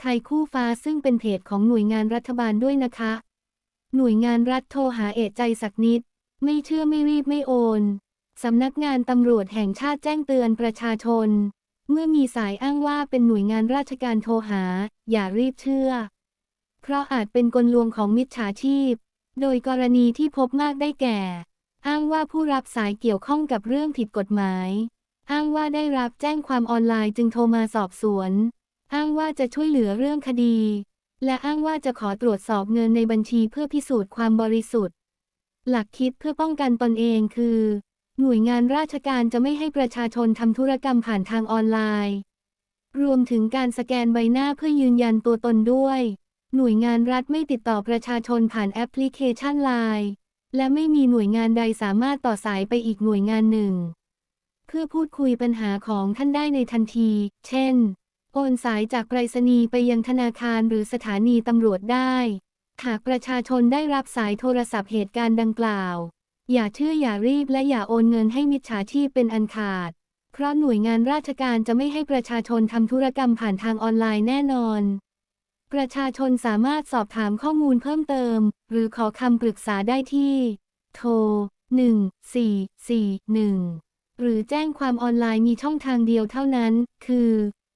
ไทยคู่ฟ้าซึ่งเป็นเพจของหน่วยงานรัฐบาลด้วยนะคะ หน่วยงานรัฐโทรหาเอะใจสักนิด ไม่เชื่อไม่รีบไม่โอน สำนักงานตำรวจแห่งชาติแจ้งเตือนประชาชน เมื่อมีสายอ้างว่าเป็นหน่วยงานราชการโทรหา อย่ารีบเชื่อ เพราะอาจเป็นกลลวงของมิจฉาชีพ โดยกรณีที่พบมากได้แก่ อ้างว่าผู้รับสายเกี่ยวข้องกับเรื่องผิดกฎหมาย อ้างว่าได้รับแจ้งความออนไลน์จึงโทรมาสอบสวน อ้างว่าจะช่วยเหลือเรื่องคดี และอ้างว่าจะขอตรวจสอบเงินในบัญชีเพื่อพิสูจน์ความบริสุทธิ์ หลักคิดเพื่อป้องกันตนเองคือ หน่วยงานราชการจะไม่ให้ประชาชนทำธุรกรรมผ่านทางออนไลน์ รวมถึงการสแกนใบหน้าเพื่อยืนยันตัวตนด้วย หน่วยงานรัฐไม่ติดต่อประชาชนผ่านแอปพลิเคชันไลน์และไม่มีหน่วยงานใดสามารถต่อสายไปอีกหน่วยงานหนึ่ง เพื่อพูดคุยปัญหาของท่านได้ในทันที เช่น โอนสายจากไปรษณีย์ไปยังธนาคารหรือสถานีตำรวจได้ หากประชาชนได้รับสายโทรศัพท์เหตุการณ์ดังกล่าว อย่าเชื่ออย่ารีบและอย่าโอนเงินให้มิจฉาชีพเป็นอันขาด เพราะหน่วยงานราชการจะไม่ให้ประชาชนทำธุรกรรมผ่านทางออนไลน์แน่นอน ประชาชนสามารถสอบถามข้อมูลเพิ่มเติม หรือขอคำปรึกษาได้ที่ โทร 1441 หรือแจ้งความออนไลน์มีช่องทางเดียวเท่านั้น คือ